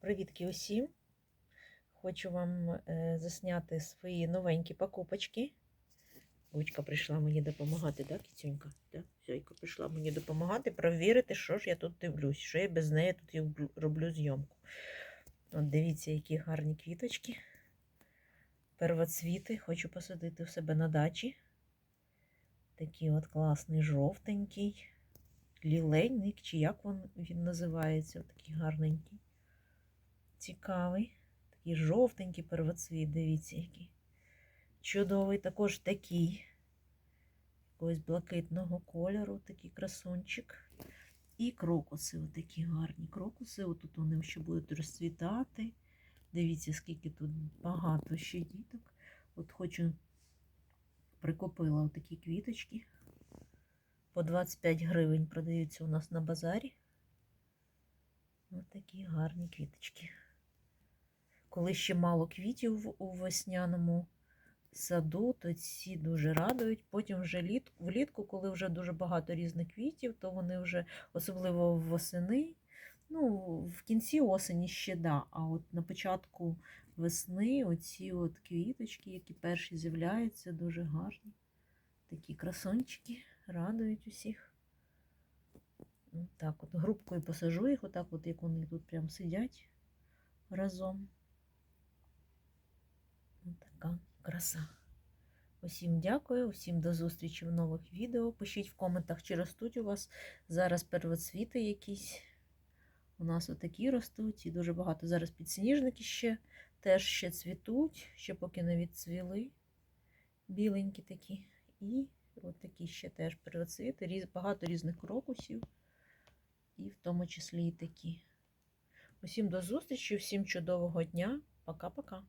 Привітки усім! Хочу вам е, засняти свої новенькі покупочки. Бучка прийшла мені допомагати, так, Кітюнька? Так, Зойка прийшла мені допомагати, перевірити, що ж я тут дивлюсь, що я без неї тут роблю зйомку. От дивіться, які гарні квіточки. Первоцвіти хочу посадити в себе на дачі. Такий от класний жовтенький, ліленник, чи як він, він називається, такий гарненький. Цікавий. Такий жовтенький первоцвіт, дивіться, який. Чудовий також такий. Якогось блакитного кольору, такий красунчик. І крокуси, отакі гарні крокуси. Отут вони ще будуть розцвітати. Дивіться, скільки тут багато ще діток. От хочу прикупила отакі квіточки. По 25 гривень продаються у нас на базарі. Ось такі гарні квіточки. Коли ще мало квітів у весняному саду, то ці дуже радують. Потім вже літ, влітку, коли вже дуже багато різних квітів, то вони вже, особливо восени, ну, в кінці осені ще да, а от на початку весни оці от квіточки, які перші з'являються, дуже гарні. Такі красончики радують усіх. Так, от грубкою посажу їх, отак, от як вони тут прям сидять разом. Така краса. Усім дякую, усім до зустрічі в нових відео. Пишіть в коментах, чи ростуть у вас зараз первоцвіти якісь. У нас отакі ростуть, і дуже багато зараз підсніжники ще теж ще цвітуть, ще поки не відцвіли. Біленькі такі. І от такі ще теж первоцвіти, різ, багато різних крокусів, і в тому числі і такі. Усім до зустрічі, всім чудового дня. Пока-пока.